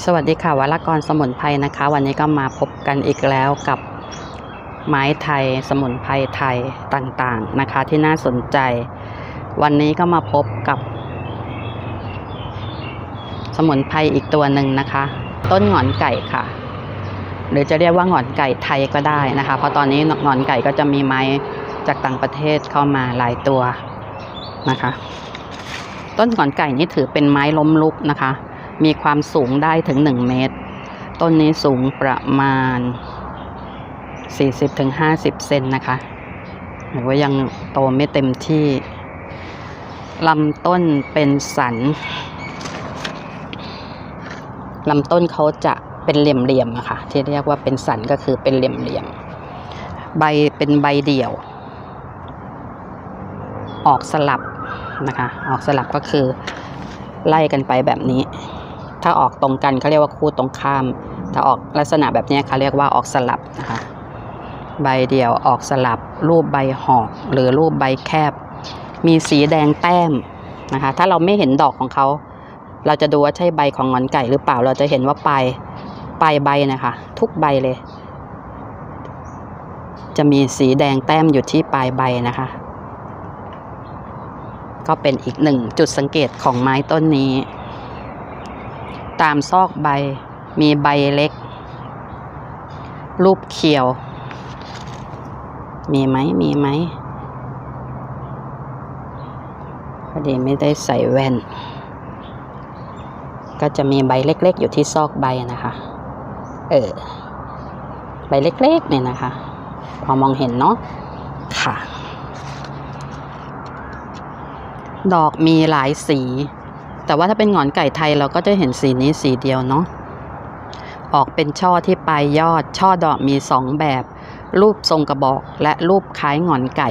สวัสดีค่ะวรกรสมุนไพรนะคะ วันนี้ก็มาพบกันอีกแล้วกับไม้ไทยสมุนไพรไทยต่างๆนะคะ ที่น่าสนใจ วันนี้ก็มาพบกับ สมุนไพรอีกตัวหนึ่งนะคะ ต้นหงอนไก่ค่ะ หรือจะเรียกว่าหงอนไก่ไทยก็ได้นะคะ เพราะตอนนี้หงอนไก่ก็จะมีไม้จากต่างประเทศเข้ามาหลายตัวนะคะ ต้นหงอนไก่นี่ถือเป็นไม้ล้มลุกนะคะ มีความสูงได้ถึง 1 เมตร ต้นนี้สูงประมาณ 40-50 เซนนะคะ หรือว่ายังโตไม่เต็มที่ลำต้นเป็นสันลำต้นเขาจะเป็นเหลี่ยมๆอะคะที่เรียกว่าเป็นสันก็คือเป็นเหลี่ยมๆใบเป็นใบเดี่ยว ออกสลับนะคะ ออกสลับก็คือไล่กันไปแบบนี้ ถ้าออกตรงกันเขาเรียกว่าคู่ตรงข้าม ถ้าออกลักษณะแบบนี้เขาเรียกว่าออกสลับนะคะใบเดียวออกสลับ รูปใบหอกหรือรูปใบแคบ มีสีแดงแต้มนะคะ ถ้าเราไม่เห็นดอกของเขา เราจะดูว่าใช่ใบของงอนไก่หรือเปล่าเราจะเห็นว่าปลายปลายใบนะคะ ทุกใบเลย จะมีสีแดงแต้มอยู่ที่ปลายใบนะคะ ก็เป็นอีกหนึ่งจุดสังเกตของไม้ต้นนี้ ตามซอกใบ มีใบเล็ก รูปเขียว มีไหมมีไหมพอดีไม่ได้ใส่แว่น ก็จะมีใบเล็ก ๆ อยู่ที่ซอกใบนะคะ เออ ใบเล็กๆเนี่ยนะคะ พอมองเห็นเนาะ ค่ะ ดอกมีหลายสี แต่ว่าถ้าเป็นหงอนไก่ไทยเราก็จะเห็นสีนี้สีเดียวเนาะ ออกเป็นช่อที่ปลายยอด ช่อดอกมีสองแบบ รูปทรงกระบอกและรูปคล้ายหงอนไก่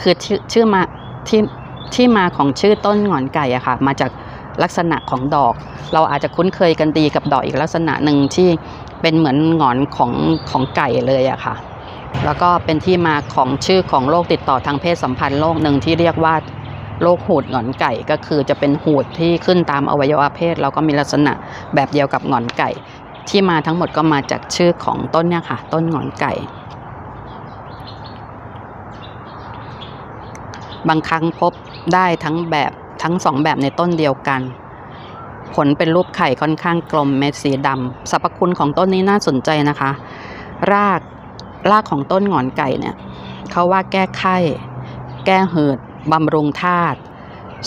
คือชื่อชื่อมาที่ที่มาของชื่อต้นหงอนไก่อะค่ะ มาจากลักษณะของดอก เราอาจจะคุ้นเคยกันดีกับดอกอีกลักษณะหนึ่งที่เป็นเหมือนหงอนของของไก่เลยอะค่ะ แล้วก็เป็นที่มาของชื่อของโรคติดต่อทางเพศสัมพันธ์โรคหนึ่งที่เรียกว่า โรคหูดหงอนไก่ก็คือจะเป็นหูดที่ขึ้นตามอวัยวะเพศแล้วก็มีลักษณะแบบเดียวกับหงอนไก่ ที่มาทั้งหมดก็มาจากชื่อของต้นเนี่ยค่ะ ต้นหงอนไก่ บางครั้งพบได้ทั้งแบบทั้งสองแบบในต้นเดียวกัน ผลเป็นรูปไข่ค่อนข้างกลมเม็ดสีดำสรรพคุณของต้นนี้น่าสนใจนะคะ รากรากของต้นหงอนไก่เนี่ยเขาว่าแก้ไข้ แก้หืด บำรุงธาตุ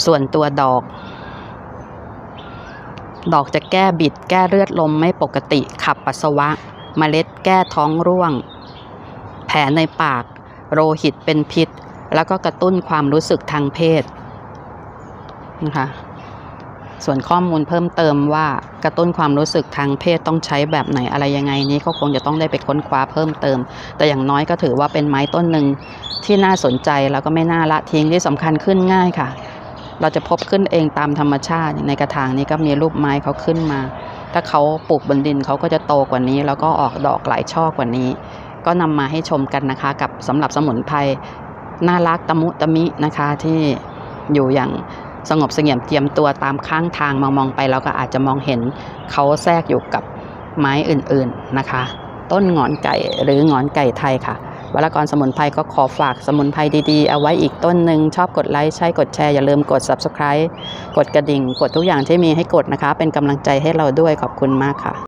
ส่วนตัวดอก ดอกจะแก้บิด แก้เลือดลมไม่ปกติขับปัสสาวะเมล็ดแก้ท้องร่วง แผลในปาก โรหิตเป็นพิษ แล้วก็กระตุ้นความรู้สึกทางเพศนะคะ ส่วนข้อมูลเพิ่มเติมว่ากระตุ้นความรู้สึกทางเพศต้องใช้แบบไหนอะไรยังไงนี้ก็คงจะต้องได้ไปค้นคว้าเพิ่มเติม แต่อย่างน้อยก็ถือว่าเป็นไม้ต้นหนึ่งที่น่าสนใจแล้วก็ไม่น่าละทิ้งที่สำคัญขึ้นง่ายค่ะ เราจะพบขึ้นเองตามธรรมชาติในกระถางนี้ก็มีรูปไม้เขาขึ้นมา ถ้าเขาปลูกบนดินเขาก็จะโตกว่านี้ แล้วก็ออกดอกหลายช่อกว่านี้ ก็นำมาให้ชมกันนะคะ กับสำหรับสมุนไพรน่ารักตะมุตะมินะคะที่อยู่อย่าง สงบเสงี่ยมเจียมตัวตามข้างทางมองมองไปเราก็อาจจะมองเห็นเขาแทรกอยู่กับไม้อื่นๆนะคะ ต้นงอนไก่หรืองอนไก่ไทยค่ะวรกรสมุนไพรก็ขอฝากสมุนไพรดีๆ เอาไว้อีกต้นหนึ่งชอบกดไลค์ใช่กดแชร์อย่าลืมกด subscribe กดกระดิ่ง กดทุกอย่างที่มีให้กดนะคะ เป็นกำลังใจให้เราด้วยขอบคุณมากค่ะ